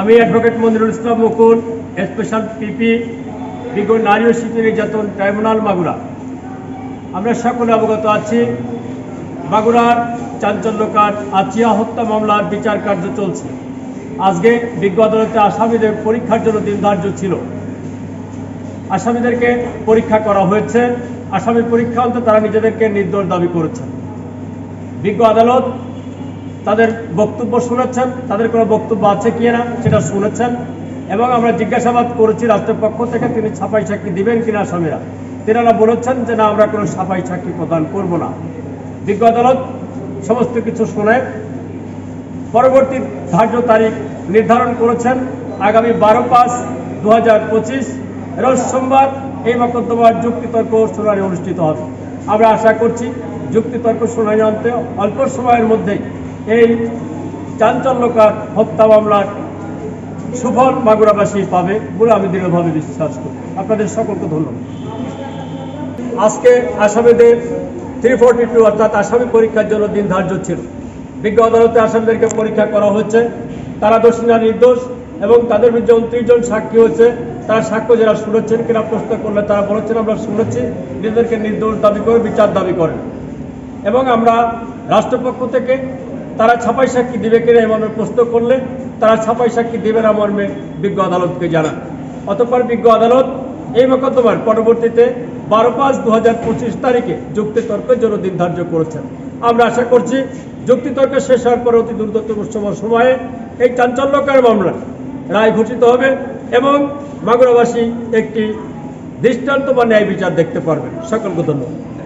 আমি advocate Monirul Islam Mukul special PP বিগত নারী ও শিশু নির্যাতন ট্রাইব্যুনাল মাগুরা আমরা সকলে অবগত আছি মাগুরার চাঞ্চল্যকার আচিয়া হত্যা মামলার বিচার কার্য চলছে। আজকে বিজ্ঞ আদালতে আসামিদের পরীক্ষার জন্য দিন ধার্য ছিল। আসামিদেরকে পরীক্ষা করা হয়েছে। আসামি পরীক্ষা অন্তে তারা নিজেদেরকে নির্দোষ দাবি করেছেন বিজ্ঞ আদালত তাদের বক্তব্য শুনেছেন, তাদের কোনো বক্তব্য আছে কি না সেটা শুনেছেন, এবং আমরা জিজ্ঞাসাবাদ করেছি রাষ্ট্রের পক্ষ থেকে, তিনি ছাপাই সাক্ষী দিবেন কিনা আসামিরা তেনারা বলেছেন যে, না, আমরা কোনো ছাপাই সাক্ষী প্রদান করব না। বিজ্ঞ আদালত সমস্ত কিছু শুনে পরবর্তী ধার্য তারিখ নির্ধারণ করেছেন, আগামী বারো পাঁচ দু হাজার পঁচিশ, রোজ সোমবার এই মকদ্দমার যুক্তিতর্ক শুনানি অনুষ্ঠিত হবে। আমরা আশা করছি, যুক্তিতর্ক শুনানি অন্তে অল্প সময়ের মধ্যেই এই চাঞ্চল্যকার হত্যা মামলার সুফল মাগুরাবাসী পাবে বলে আমি দৃঢ়ভাবে বিশ্বাস করি। আপনাদের সকলকে ধন্যবাদ। আজকে আসামিদের থ্রি ফোর্টি টু অর্থাৎ আসামি পরীক্ষার জন্য দিন ধার্য ছিল। বিজ্ঞ আদালতে আসামিদেরকে পরীক্ষা করা হচ্ছে। তারা দোষী না, নির্দোষ এবং তাদের বিরুদ্ধে উনত্রিশ জন সাক্ষী হয়েছে। তারা সাক্ষ্য যারা শুনেছেন, কিনা প্রশ্ন করলে তারা বলেছেন, আমরা শুনেছি। নিজেদেরকে নির্দোষ দাবি করে, বিচার দাবি করেন। এবং আমরা রাষ্ট্রপক্ষ থেকে তারা ছাপাই সাক্ষী দিবে কিনা মর্মে প্রশ্ন করলে, তারা ছাপাই সাক্ষী দেবে না মর্মে বিজ্ঞ আদালতকে জানান। অতঃপর বিজ্ঞ আদালত, এই মোকদ্দমার পরবর্তীতে বারো পাঁচ দু হাজার পঁচিশ তারিখে যুক্তিতর্কের জন্য দিন ধার্য করেছেন। আমরা আশা করছি যুক্তিতর্ক শেষ হওয়ার পরে অতি দ্রুততম সম- সময়ে এই চাঞ্চল্যকার মামলা রায় ঘোষিত হবে এবং মাগুরাবাসী একটি দৃষ্টান্ত বা ন্যায় বিচার দেখতে পারবেন। সকলকে ধন্যবাদ।